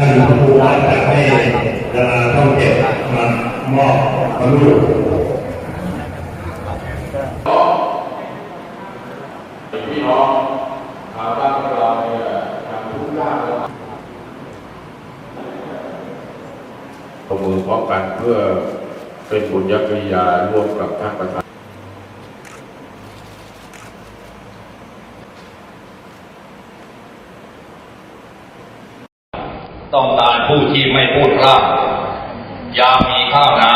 ท่านผู้ว่าจะให้ดาราช่องเจ็ดมามอบความรู้พี่น้องชาวบ้านของเราเนี่ยทำทุกอย่างเลยลงมือพร้อมกันเพื่อเป็นบุญญกริยาร่วมกับท่านประธาน ต้องการผู้ที่ไม่พูดพร่ำยามมีข้าวน้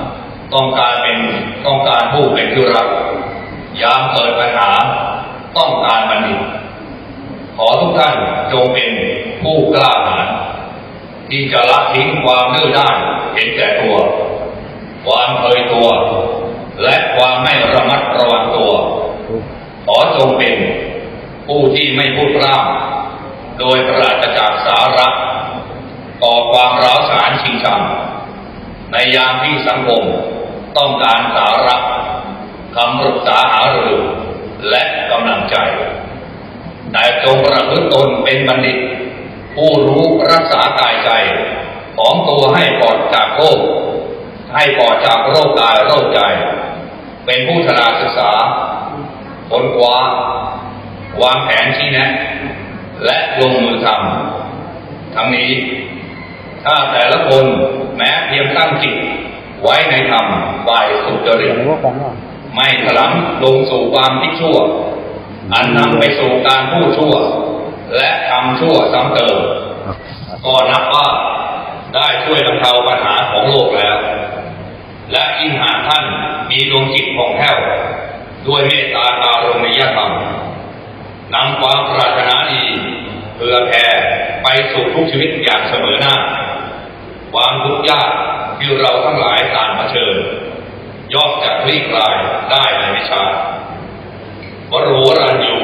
ำต้องการเป็นต้องการผู้เป็นที่รักยามเกิดปัญหาต้องการบัณฑิตขอทุกท่านจงเป็นผู้กล้าหาญที่จะละทิ้งความดื้อด้านเห็นแก่ตัว ความเคยตัว และความไม่ระมัดระวังตัว ขอจงเป็นผู้ที่ไม่พูดพร่ำโดยปราศจากสาระ ความร้าวฉานชิงชังในยามที่สังคมต้องการสาระคำปรึกษาหารือและกำลังใจแต่จงประพฤติตนเป็นบัณฑิต ผู้รู้รักษากายใจ ของตัวให้ปลอดจากโรค ให้ปลอดจากโรคกายโรคใจ เป็นผู้ฉลาศึกษาค้นคว้าวางแผนชี้แนะ และลงมือทำทั้งนี้ ถ้าแต่ละคนแม้เพียงตั้งจิต ไว้ในธรรมฝ่ายสุจริตไม่ถลำลงสู่ความคิดชั่ว อันนำไปสู่การพูดชั่ว และทำชั่วซ้ำเติมก็นับว่าได้ช่วยบรรเทาปัญหาของโลกแล้ว และยิ่งหากท่านมีดวงจิตของแผ้วด้วยเมตตาการุณยธรรมนำความปรารถนาดีเพื่อแผ่ไปสู่ทุกชีวิตอย่างเสมอหน้า ความทุกข์ยากที่เราทั้งหลายต่างเผชิญย่อมจะคลี่คลายได้ในไม่ช้าวโรวรันยู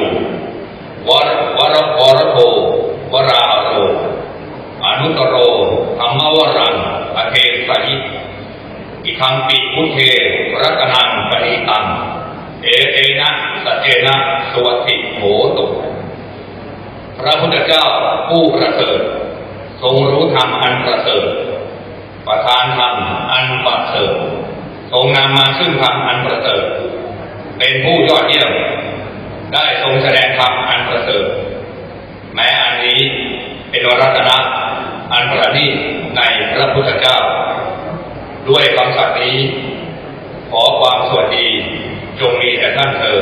วรวรวรโทวราโร อนุตโรธรรมวรังอเทสยิอิทังปิพุเทรัตนังปณิตัง เอเตนะสเจนะสวัสติโหตุพระพุทธเจ้าผู้ประเสริฐทรงรู้ธรรมอันประเสริฐ ประทานธรรมอันประเสริฐทรงนำมาซึ่งธรรมอันประเสริฐเป็นผู้ยอดเยี่ยมได้ทรงแสดงธรรมอันประเสริฐแม้อันนี้เป็นรัตนะอันประณีตในพระพุทธเจ้า ด้วยคำสัตย์นี้ ขอความสวัสดีจงมีแด่ท่านเธอ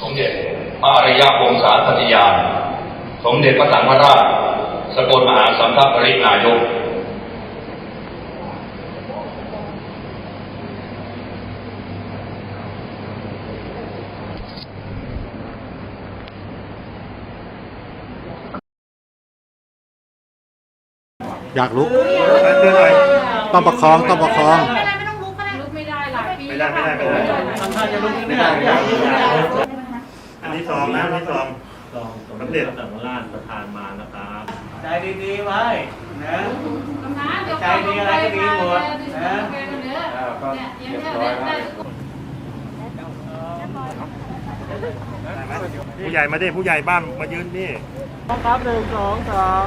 สมเด็จพระอริยวงศาปฏิญาณสมเด็จพระสังฆราช สกลมหาสัมภปรินายก อยากลุกต้องประคองต้องประคอง ไม่ได้ไม่ต้องลุกก็ได้ลุกไม่ได้หลายปีไม่ได้ไม่ได้ไม่ได้ ทำท่าจะลุกไม่ได้ไม่ได้ อันนี้ซองนะอันนี้ซองลองสมเด็จพระสังฆราชประทานมานะครับใจดีๆไว้นะ กำนันเดี๋ยวใจดีอะไรก็ดีหมดนะเนี่ยเรียบร้อยแล้วผู้ใหญ่มาดิผู้ใหญ่บ้านมายืนนี่ ครับหนึ่งสองสาม